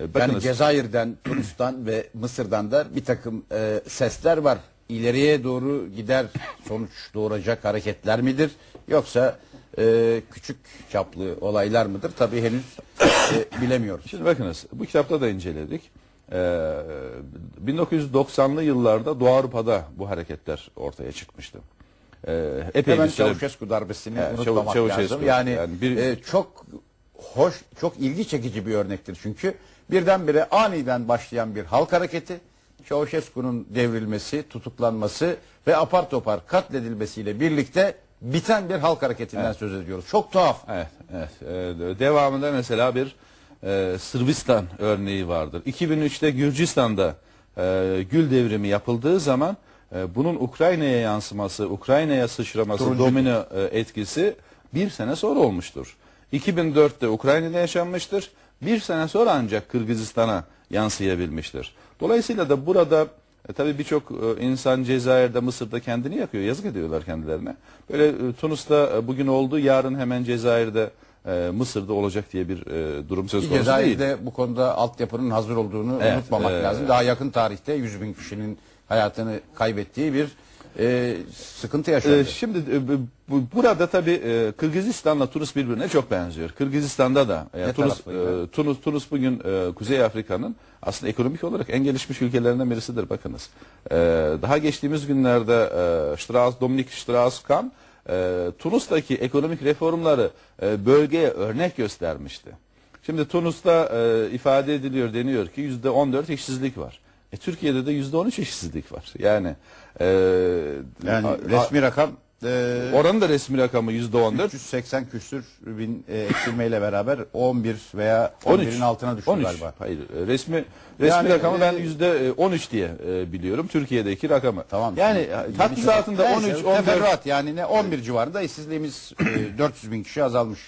Yani bakınız Cezayir'den, Tunus'tan ve Mısır'dan da bir takım e, sesler var. İleriye doğru gider sonuç doğuracak hareketler midir? Yoksa e, küçük çaplı olaylar mıdır? Tabii henüz e, bilemiyoruz. Şimdi bakınız bu kitapta da inceledik. Ee, 1990'lı yıllarda Doğu Avrupa'da bu hareketler ortaya çıkmıştı. Ee, epey Hemen bir süre- Çavuşescu darbesini Evet, unutmamak Çavuş- lazım. Yani, Yani bir- e, çok hoş, çok ilgi çekici bir örnektir çünkü birdenbire aniden başlayan bir halk hareketi, Çavuşescu'nun devrilmesi, tutuklanması ve apar topar katledilmesiyle birlikte biten bir halk hareketinden söz ediyoruz. Çok tuhaf. Evet, evet. Ee, devamında mesela bir e, Sırbistan örneği vardır. 2003'te Gürcistan'da e, Gül devrimi yapıldığı zaman e, bunun Ukrayna'ya yansıması, Ukrayna'ya sıçraması, Turuncu. domino e, etkisi bir sene sonra olmuştur. 2004'te Ukrayna'da yaşanmıştır. Bir sene sonra ancak Kırgızistan'a yansıyabilmiştir. Dolayısıyla da burada e, tabii birçok e, insan Cezayir'de, Mısır'da kendini yakıyor. Yazık ediyorlar kendilerine. Böyle e, Tunus'ta e, bugün oldu, yarın hemen Cezayir'de, e, Mısır'da olacak diye bir e, durum söz konusu değil. Cezayir'de bu konuda altyapının hazır olduğunu Evet, unutmamak e, lazım. Daha yakın tarihte 100 bin kişinin hayatını kaybettiği bir e, sıkıntı yaşandı. Ee, şimdi e, bu- bu- burada tabii e, Kırgızistan'la Tunus birbirine çok benziyor. Kırgızistan'da da e, Ne Tunus, e, Tunus Tunus bugün e, Kuzey Afrika'nın aslında ekonomik olarak en gelişmiş ülkelerinden birisidir bakınız. E, daha geçtiğimiz günlerde e, Strauss, Dominik Strauss-Kahn e, Tunus'taki ekonomik reformları e, bölgeye örnek göstermişti. Şimdi Tunus'ta e, ifade ediliyor deniyor ki yüzde 14 işsizlik var. E, Türkiye'de de yüzde 13 işsizlik var. Yani e, yani a- resmi rakam e, Oranın da resmi rakamı yüzde on dört. 380 küsür bin e, eksilmeyle beraber 11 veya 13. 11'in altına düştü 13. galiba. Hayır e, resmi resmi Yani, rakamı ben e, yüzde 13 diye e, biliyorum Türkiye'deki rakamı. Tamam. Yani Şimdi tatlı yeni- zatında Neyse, 13 14 Teferruat yani ne 11 civarında işsizliğimiz e, 400 bin kişi azalmış.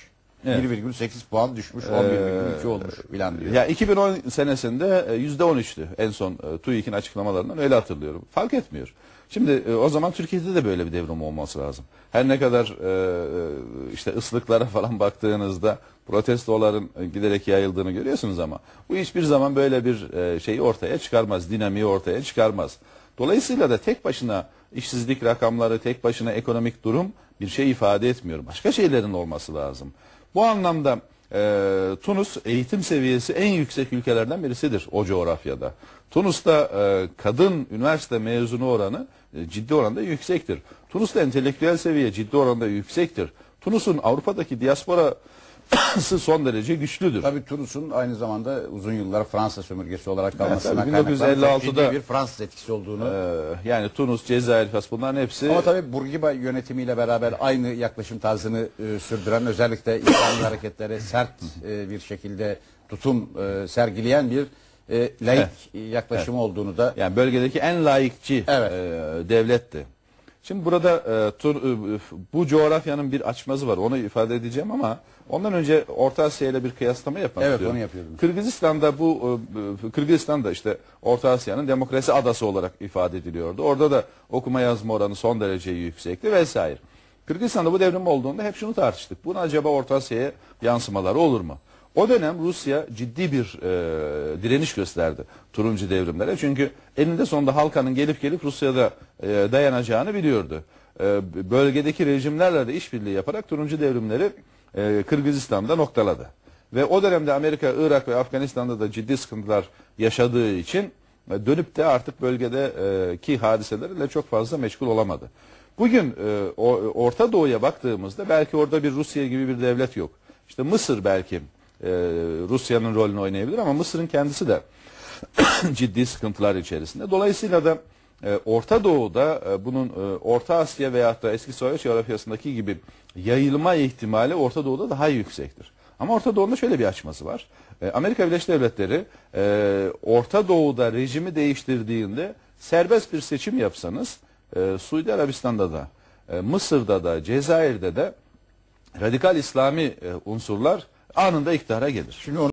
Evet. 1,8 puan düşmüş 11,2 olmuş filan diyor. ya 2010 senesinde e, yüzde 13'tü en son e, TÜİK'in açıklamalarından öyle hatırlıyorum. Fark etmiyor. Şimdi e, o zaman Türkiye'de de böyle bir devrim olması lazım. Her ne kadar e, e, işte ıslıklara falan baktığınızda protestoların e, giderek yayıldığını görüyorsunuz ama bu hiçbir zaman böyle bir e, şeyi ortaya çıkarmaz, dinamiği ortaya çıkarmaz. Dolayısıyla da tek başına işsizlik rakamları, tek başına ekonomik durum bir şey ifade etmiyor. Başka şeylerin olması lazım. Bu anlamda e, Tunus eğitim seviyesi en yüksek ülkelerden birisidir o coğrafyada. Tunus'ta e, kadın üniversite mezunu oranı e, ciddi oranda yüksektir. Tunus'ta entelektüel seviye ciddi oranda yüksektir. Tunus'un Avrupa'daki diasporası son derece güçlüdür. Tabii Tunus'un aynı zamanda uzun yıllar Fransa sömürgesi olarak kalmasına tabii kaynaklanan çok 1956'da ciddi bir Fransız etkisi olduğunu. E, yani Tunus, Cezayir, Fas bunların hepsi Ama tabii Bourguiba yönetimiyle beraber aynı yaklaşım tarzını e, sürdüren özellikle İslami hareketlere sert e, bir şekilde tutum e, sergileyen bir e, laik yaklaşımı olduğunu da Yani bölgedeki en layıkçı Evet. e, devletti. Şimdi burada e, tur- e, bu coğrafyanın bir açmazı var. Onu ifade edeceğim ama ondan önce Orta Asya ile bir kıyaslama yapmak Evet, onu yapıyordum. Kırgızistan'da bu e, Kırgızistan'da işte Orta Asya'nın demokrasi adası olarak ifade ediliyordu. Orada da okuma yazma oranı son derece yüksekti vesaire. Kırgızistan'da bu devrim olduğunda hep şunu tartıştık. Bunun acaba Orta Asya'ya yansımaları olur mu? O dönem Rusya ciddi bir e, direniş gösterdi turuncu devrimlere. Çünkü eninde sonunda halkanın gelip gelip Rusya'da e, dayanacağını biliyordu. E, bölgedeki rejimlerle de işbirliği yaparak turuncu devrimleri e, Kırgızistan'da noktaladı. Ve o dönemde Amerika, Irak ve Afganistan'da da ciddi sıkıntılar yaşadığı için e, dönüp de artık bölgedeki hadiselerle çok fazla meşgul olamadı. Bugün e, o, Orta Doğu'ya baktığımızda belki orada bir Rusya gibi bir devlet yok. İşte Mısır belki e, Rusya'nın rolünü oynayabilir ama Mısır'ın kendisi de ciddi sıkıntılar içerisinde. Dolayısıyla da e, Orta Doğu'da e, bunun Orta Asya veyahut da eski Sovyet coğrafyasındaki gibi yayılma ihtimali Orta Doğu'da daha yüksektir. Ama Orta Doğu'da şöyle bir açması var. Amerika Birleşik Devletleri Orta Doğu'da rejimi değiştirdiğinde serbest bir seçim yapsanız Suudi Arabistan'da da Mısır'da da Cezayir'de de radikal İslami unsurlar anında iktidara gelir. şimdi onu